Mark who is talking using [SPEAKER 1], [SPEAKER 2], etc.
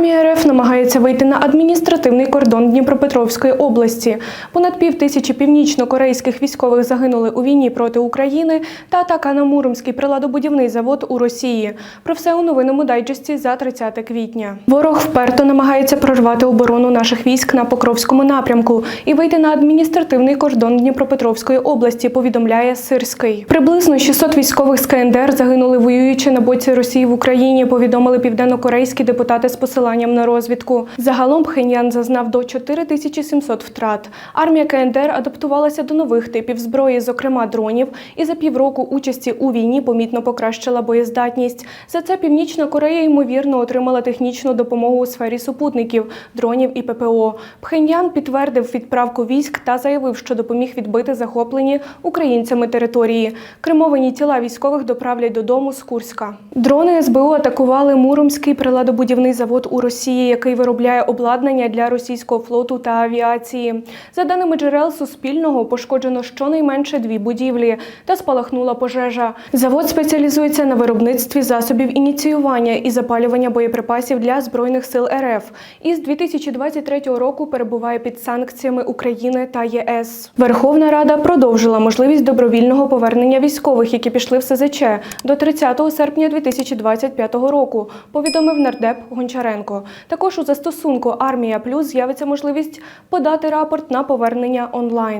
[SPEAKER 1] Армія РФ намагається вийти на адміністративний кордон Дніпропетровської області. Понад пів тисячі північно-корейських військових загинули у війні проти України та атака на Муромський приладобудівний завод у Росії. Про все у новинному дайджесті за 30 квітня. Ворог вперто намагається прорвати оборону наших військ на Покровському напрямку і вийти на адміністративний кордон Дніпропетровської області. Повідомляє Сирський. Приблизно 600 військових з КНДР загинули воюючи на боці Росії в Україні. Повідомили південнокорейські депутати з посиланням на розвідку. Загалом Пхеньян зазнав до 4700 втрат. Армія КНДР адаптувалася до нових типів зброї, зокрема дронів, і за півроку участі у війні помітно покращила боєздатність. За це Північна Корея ймовірно отримала технічну допомогу у сфері супутників, дронів і ППО. Пхеньян підтвердив відправку військ та заявив, що допоміг відбити захоплені українцями території. Кремовані тіла військових доправлять додому з Курська. Дрони СБУ атакували Муромський приладобудівний завод у Росії, який виробляє обладнання для російського флоту та авіації. За даними джерел Суспільного, пошкоджено щонайменше дві будівлі та спалахнула пожежа. Завод спеціалізується на виробництві засобів ініціювання і запалювання боєприпасів для збройних сил РФ. І з 2023 року перебуває під санкціями України та ЄС. Верховна Рада продовжила можливість добровільного повернення військових, які пішли в СЗЧ до 30 серпня 2025 року. Повідомив нардеп Гончаренко. Також у застосунку Армія Плюс з'явиться можливість подати рапорт на повернення онлайн.